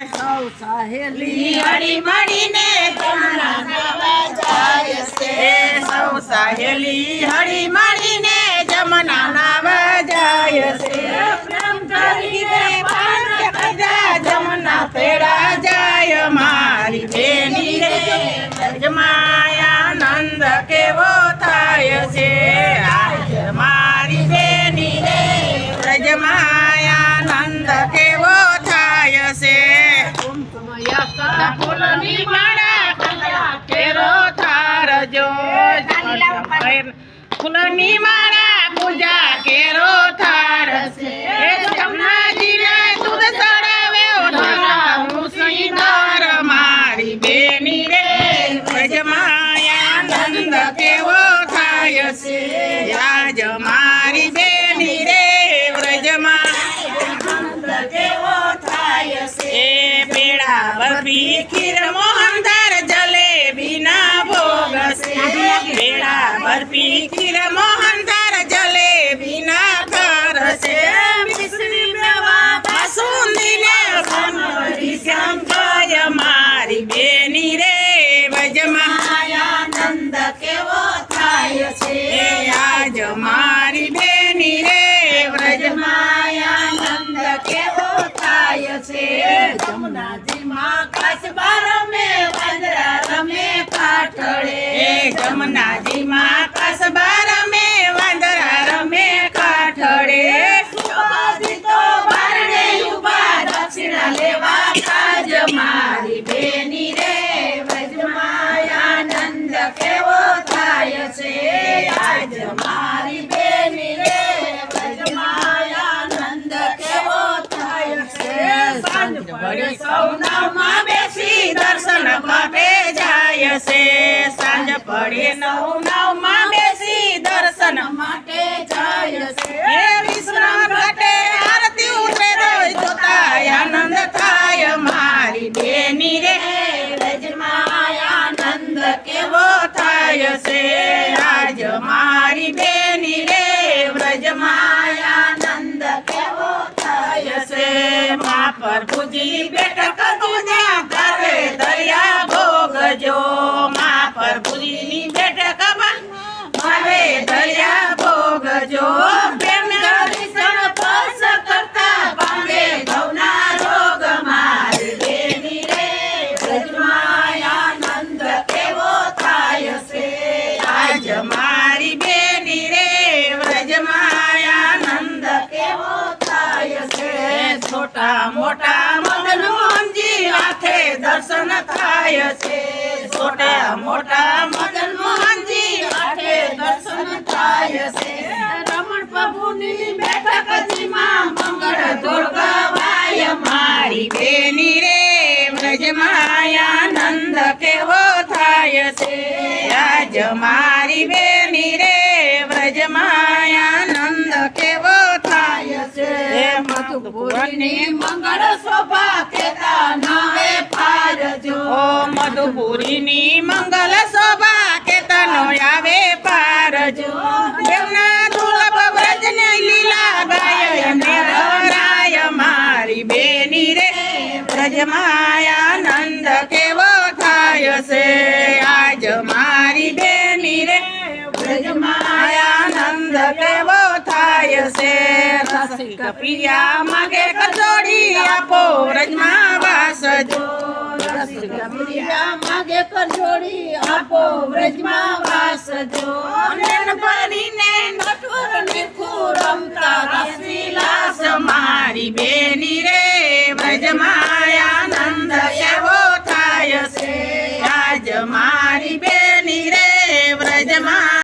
સૌ સહેલી હળી મળીને જમણા જાય છે. સૌ સહેલી હળી મળીને જમના નાવ જાય છે. પ્રેમ કરીને પાંચ કજા જમના પેડા જાય. મારી બેની રે જમાયા નંદ કેવો થાય છે. આજ મારી બેની રે રજમાયા કેવો થાય છે. આજ મારી બેની રે વ્રજમાં. આનંદ કેવો થાય છે પેડા બરફી ખીર મોહનદાર જલેબી ના ભોગ છે. પેડા બરફી ખીર મોહનદાર রাজি মা સૌના બેસી દર્શન માટે જાય છે. સાંજ પડે બેસી દર્શન માટે જાય છે. આરતી ઉતરે રોય જોતા આનંદ થાય મારી બેની રે. રજમાં આનંદ કેવો છે? પ્રભુજી બેઠક દુનિયા કરે દરિયા ભોગજો મા પ્રભુજીની બેઠક મારે દરિયા ભોગજો પ્રેમ દર્શન પસ કરતા પાંગે ભવના રોગ મારી બેની રે વ્રજમાં આનંદ કેવો છોટા મોટા મદનમોહનજી હાથે દર્શન થાય છે. છોટા મોટા મદનમોહનજી હાથે દર્શન થાય છે. રમણ પ્રભુની માં મંગળ દુર્ગવાય મારી બેની રે વ્રજ માયાનંદ કેવો થાય છે? આજ મારી બેની રે મધુપુરની મંગળ શોભા કેતા નાવે પારજો. ઓ મધુપુરીની મંગલ શોભા કેતનો આવે પારજો. દેવના દુર્લભ વ્રજને લીલા ગાય રાય મારી બેની રે. વ્રજ આનંદ પ્રિયા માગે કચોડી આપો વ્રજમાં વાસ જો પ્રિયા માગે કચોડી આપો વ્રજમાં વાસ જો નન પરીને નટવર ને ખુરમતા રસીલા સમારી બેની રે વ્રજમાં